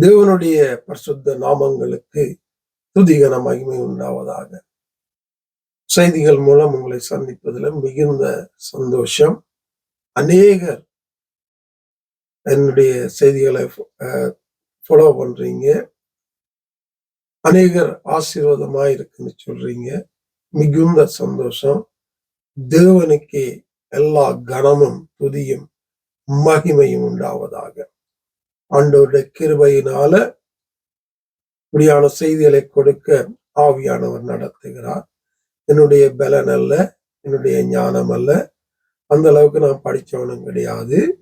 தேவனுடைய பரிசுத்த நாமங்களுக்கு துதிகன மகிமை உண்டாவதாக. செய்திகள் மூலம் உங்களை சந்திப்பதில் மிகுந்த சந்தோஷம். அநேகர் என்னுடைய செய்திகளை ஃபாலோ பண்றீங்க. அநேகர் ஆசீர்வாதமா இருக்குன்னு சொல்றீங்க. மிகுந்த சந்தோஷம். தேவனுக்கே எல்லா கனமும் துதியும் மகிமையும் உண்டாவதாக. ஆண்டவருடைய கிருபையினால இப்படியான செய்திகளை கொடுக்க ஆவியானவர் நடத்துகிறார். என்னுடைய பலன் அல்ல என்னுடைய ஞானம் அல்ல. அந்த அளவுக்கு நான் படிச்சவனும் கிடையாது.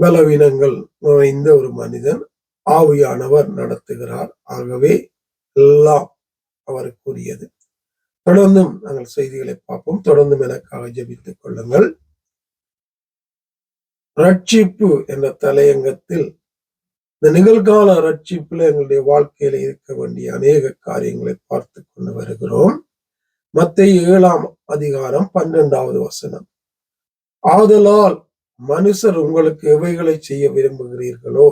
பலவீனங்கள் நிறைந்த ஒரு மனிதன் ஆவியானவர் நடத்துகிறார். ஆகவே எல்லாம் அவருக்குரியது. தொடர்ந்தும் நாங்கள் செய்திகளை பார்ப்போம். தொடர்ந்தும் எனக்காக ஜபித்துக் கொள்ளுங்கள். ரட்சிப்பு என்ற தலையங்கத்தில் இந்த நிகழ்கால ரட்சிப்புல எங்களுடைய வாழ்க்கையில இருக்க வேண்டிய அநேக காரியங்களை பார்த்து கொண்டு வருகிறோம். மத்திய ஏழாம் அதிகாரம் பன்னெண்டாவது வசனம். ஆதலால் மனுஷர் உங்களுக்கு எவைகளை செய்ய விரும்புகிறீர்களோ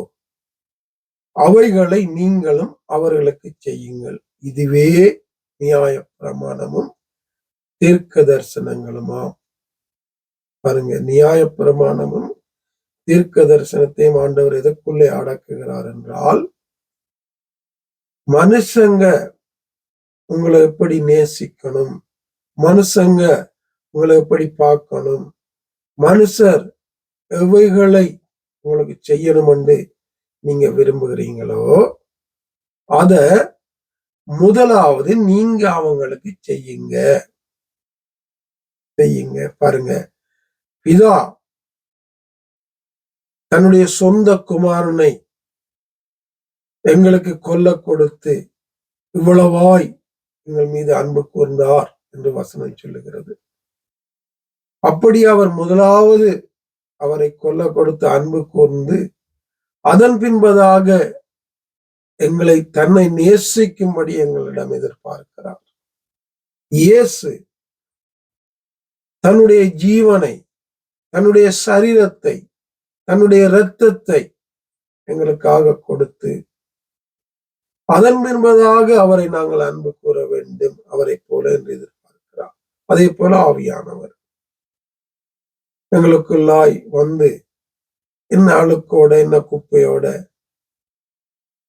அவைகளை நீங்களும் அவர்களுக்கு செய்யுங்கள். இதுவே நியாய பிரமாணமும் தீர்க்க தரிசனங்களுமா பாருங்க நியாய பிரமாணமும் தீர்க்க தரிசனத்தையும் ஆண்டவர் எதற்குள்ளே அடக்குகிறார் என்றால் மனுஷங்க உங்களை எப்படி நேசிக்கணும்? மனுஷங்க உங்களை எப்படி பார்க்கணும்? மனுஷர் எவைகளை உங்களுக்கு செய்யணும் என்று நீங்க விரும்புகிறீங்களோ அத முதலாவது நீங்க அவங்களுக்கு செய்யுங்க. செய்யுங்க. பாருங்க. பிதா தன்னுடைய சொந்த குமாரனை எங்களுக்கு கொல்ல கொடுத்து இவ்வளவாய் எங்கள் மீது அன்பு கூர்ந்தார் என்று வசனம் சொல்லுகிறது. அப்படி அவர் முதலாவது அவரை கொல்ல கொடுத்து அன்பு கூர்ந்து அதன் பின்பதாக எங்களை தன்னை நேசிக்கும்படி எங்களிடம் எதிர்பார்க்கிறார். இயேசு தன்னுடைய ஜீவனை தன்னுடைய சரீரத்தை தன்னுடைய இரத்தத்தை எங்களுக்காக கொடுத்து அதன் பின்பதாக அவரை நாங்கள் அன்பு கூற வேண்டும் அவரை போல என்று எதிர்பார்க்கிறார். அதே போல ஆவியானவர். எங்களுக்குள்ளாய் வந்து என்ன அழுக்கோட என்ன குப்பையோட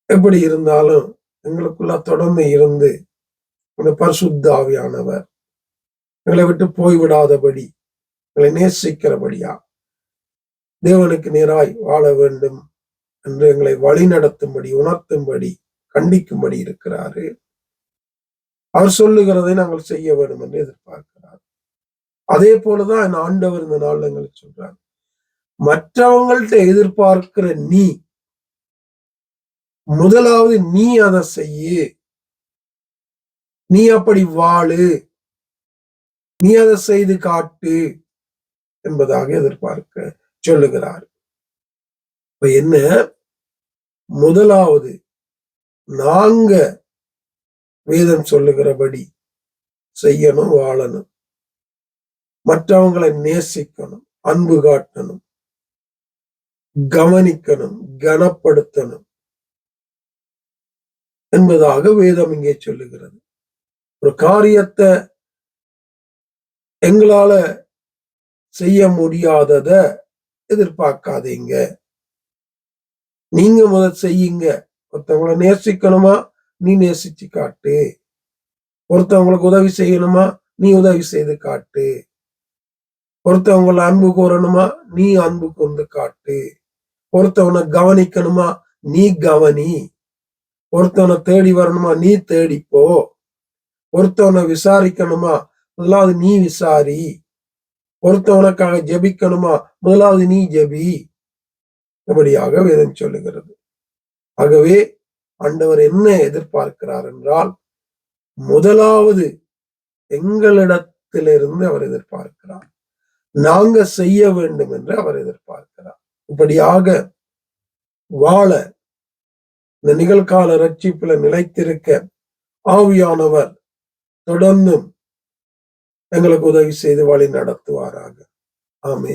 எப்படி இருந்தாலும் எங்களுக்குள்ள தொடர்ந்து இருந்து அந்த பரிசுத்த ஆவியானவர் எங்களை விட்டு போய்விடாதபடி எங்களை நேசிக்கிறபடியா தேவனுக்கு நேராய் வாழ வேண்டும் என்று எங்களை வழி நடத்தும்படி உணர்த்தும்படி கண்டிக்கும்படி இருக்கிறாரு. அவர் சொல்லுகிறதை நாங்கள் செய்ய வேண்டும் என்று எதிர்பார்க்கிறார். அதே போலதான் என் ஆண்டவர் இந்த நாள் எங்களுக்கு சொல்றார். மற்றவங்கள்ட்ட எதிர்பார்க்கிற நீ முதலாவது நீ அதை செய்யு. நீ அப்படி வாழு. நீ அதை செய்து காட்டு என்பதாக எதிர்பார்க்க சொல்லுகிறார். இப்ப என்ன? முதலாவது நாங்க வேதம் சொல்லுகிறபடி செய்யணும் வாழணும். மற்றவங்களை நேசிக்கணும் அன்பு காட்டணும் கவனிக்கணும் கனப்படுத்தணும் என்பதாக வேதம் இங்கே சொல்லுகிறது. ஒரு காரியத்தை எங்களால செய்ய முடியாதத எதிர்பார்க்காதீங்க. நீங்க முதல் செய்யுங்க. ஒருத்தவங்களை நேசிக்கணுமா? நீ நேசிச்சு காட்டு. ஒருத்தவங்களுக்கு உதவி செய்யணுமா? நீ உதவி செய்து காட்டு. ஒருத்தவங்களை அன்பு கூறணுமா? நீ அன்பு கூர்ந்து காட்டு. ஒருத்தவனை கவனிக்கணுமா? நீ கவனி. ஒருத்தவனை தேடி வரணுமா? நீ தேடிப்போ ஒருத்தவனை விசாரிக்கணுமா? முதலாவது நீ விசாரி. ஒருத்தவனுக்காக ஜெபிக்கணுமா? முதலாவது நீ ஜெபி. இப்படியாக வேதம் சொல்லுகிறது. ஆகவே ஆண்டவர் என்ன எதிர்பார்க்கிறார் என்றால் முதலாவது எங்களிடத்திலிருந்து அவர் எதிர்பார்க்கிறார். நாங்க செய்ய வேண்டும் என்று அவர் எதிர்பார்க்கிறார். இப்படியாக வாழ இந்த நிகழ்கால ரட்சிப்புல நிலைத்திருக்க ஆவியானவர் தொடர்ந்தும் எங்களுக்கு உதவி செய்து வழி நடத்துவாராக. ஆமே